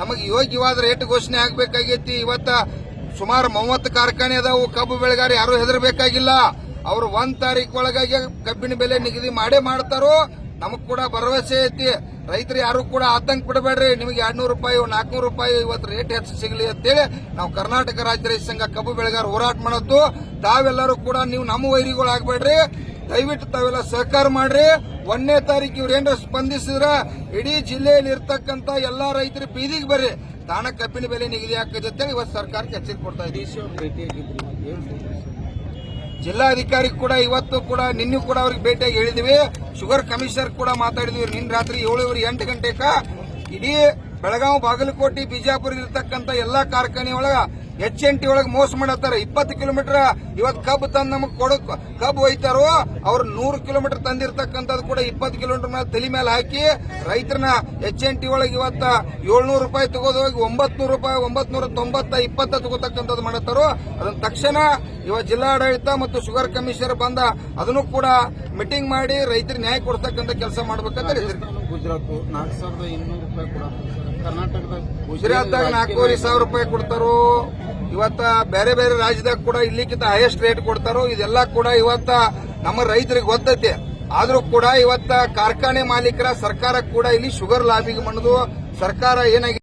ನಮಗೆ ಯೋಗ್ಯವಾದ ರೇಟ್ ಘೋಷಣೆ ಆಗ್ಬೇಕಾಗೈತಿ. ಇವತ್ತ ಸುಮಾರು ಮೂವತ್ತು ಕಾರ್ಖಾನೆ ಅದಾವು. ಕಬ್ಬು ಬೆಳೆಗಾರ ಯಾರು ಹೆದರ್ಬೇಕಾಗಿಲ್ಲ. ಅವರು ಒಂದ್ ತಾರೀಕು ಒಳಗಾಗಿ ಕಬ್ಬಿನ ಬೆಲೆ ನಿಗದಿ ಮಾಡೇ ಮಾಡ್ತಾರೋ, ನಮಗ್ ಕೂಡ ಭರವಸೆ ಐತಿ. ರೈತರು ಯಾರು ಕೂಡ ಆತಂಕ ಬಿಡಬೇಡ್ರಿ ನಿಮಗೆ ಎರಡ್ನೂರು ರೂಪಾಯಿ, ನಾಲ್ಕನೂರು ರೂಪಾಯಿ ಇವತ್ತು ರೇಟ್ ಹೆಚ್ಚು ಸಿಗಲಿ ಅಂತೇಳಿ ನಾವು ಕರ್ನಾಟಕ ರಾಜ್ಯ ರೈತ ಸಂಘ ಕಬ್ಬು ಬೆಳೆಗಾರ ಹೋರಾಟ ಮಾಡೋದು. ತಾವೆಲ್ಲರೂ ಕೂಡ ನೀವು ನಮ್ಮ ವೈರಿಗಳು ಆಗ್ಬೇಡ್ರಿ ದಯವಿಟ್ಟು ತಾವೆಲ್ಲ ಸಹಕಾರ ಮಾಡ್ರಿ. ಒಂದನೇ ತಾರೀಕು ಇವ್ರೇನ್ರ ಸ್ಪಂದಿಸಿದ್ರ ಇಡೀ ಜಿಲ್ಲೆಯಲ್ಲಿ ಇರ್ತಕ್ಕಂತ ಎಲ್ಲಾ ರೈತರು ಬೀದಿಗೆ ಬರ್ರಿ. ತಾಣ ಕಬ್ಬಿನ ಬೆಲೆ ನಿಗದಿ ಅಂತೇಳಿ ಇವತ್ತು ಸರ್ಕಾರಕ್ಕೆ ಎಚ್ಚರಿಕೆ ಕೊಡ್ತಾ ಇದ್ದೀವಿ. ಜಿಲ್ಲಾಧಿಕಾರಿ ಕೂಡ ಇವತ್ತು ಕೂಡ ನಿನ್ನೆ ಕೂಡ ಅವ್ರಿಗೆ ಭೇಟಿಯಾಗಿ ಹೇಳಿದ್ವಿ. ಶುಗರ್ ಕಮಿಷನರ್ ಕೂಡ ಮಾತಾಡಿದ್ವಿ. ನಿನ್ನ ರಾತ್ರಿ ಏಳುವರೆ ಎಂಟು ಗಂಟೆಕ ಇಡೀ ಬೆಳಗಾವಿ ಬಾಗಲಕೋಟೆ ಬಿಜಾಪುರ ಇರ್ತಕ್ಕಂತ ಎಲ್ಲಾ ಕಾರ್ಖಾನೆ ಒಳಗ ಎಚ್ ಎನ್ ಟಿ ಒಳಗೆ ಮೋಸ ಮಾಡತ್ತಾರ. ಇಪ್ಪತ್ತು ಕಿಲೋಮೀಟರ್ ಇವತ್ತು ಕಬ್ಬು ತಂದು ನಮಗೆ ಕೊಡ ಕಬ್ಬು ಒಯ್ತಾರೋ ಅವ್ರು ನೂರು ಕಿಲೋಮೀಟರ್ ತಂದಿರ್ತಕ್ಕಂಥದ್ದು ಕೂಡ ಇಪ್ಪತ್ತು ಕಿಲೋಮೀಟರ್ ಮೇಲೆ ತಲೆ ಮೇಲೆ ಹಾಕಿ ರೈತರನ್ನ ಎಚ್ ಎನ್ ಟಿ ಒಳಗೆ ಇವತ್ತ ಏಳ್ನೂರು ರೂಪಾಯಿ ತಗೋದು ಹೋಗಿ ಒಂಬತ್ನೂರು ರೂಪಾಯಿ ಒಂಬತ್ನೂರ ತೊಂಬತ್ತ ಇಪ್ಪತ್ತ ತಗೋತಕ್ಕಂಥದ್ದು ಮಾಡತ್ತಾರೋ. ಅದನ್ನ ತಕ್ಷಣ ಇವ ಜಿಲ್ಲಾಡಳಿತ ಮತ್ತು ಶುಗರ್ ಕಮಿಷನರ್ ಬಂದ ಅದನ್ನು ಕೂಡ ಮೀಟಿಂಗ್ ಮಾಡಿ ರೈತರಿಗೆ ನ್ಯಾಯ ಕೊಡ್ತಕ್ಕಂಥ ಕೆಲಸ ಮಾಡ್ಬೇಕಂತ ಗುಜರಾತ್ ನಾಲ್ಕು ಸಾವಿರದ ಇನ್ನೂರು ರೂಪಾಯಿ ಕರ್ನಾಟಕದ ಗುಜರಾತ್ದಾಗ ನಾಲ್ಕೂವರೆ ಸಾವಿರ ರೂಪಾಯಿ ಕೊಡ್ತಾರೋ. ಇವತ್ತ ಬೇರೆ ಬೇರೆ ರಾಜ್ಯದಾಗ ಕೂಡ ಇಲ್ಲಿಕ್ಕಿಂತ ಹೈಯೆಸ್ಟ್ ರೇಟ್ ಕೊಡ್ತಾರೋ, ಇದೆಲ್ಲ ಕೂಡ ಇವತ್ತ ನಮ್ಮ ರೈತರಿಗೆ ಗೊತ್ತೈತೆ. ಆದ್ರೂ ಕೂಡ ಇವತ್ತ ಕಾರ್ಖಾನೆ ಮಾಲೀಕರ ಸರ್ಕಾರ ಕೂಡ ಇಲ್ಲಿ ಶುಗರ್ ಲಾಬಿಗೆ ಮಣ್ಣದು ಸರ್ಕಾರ ಏನಾಗಿದೆ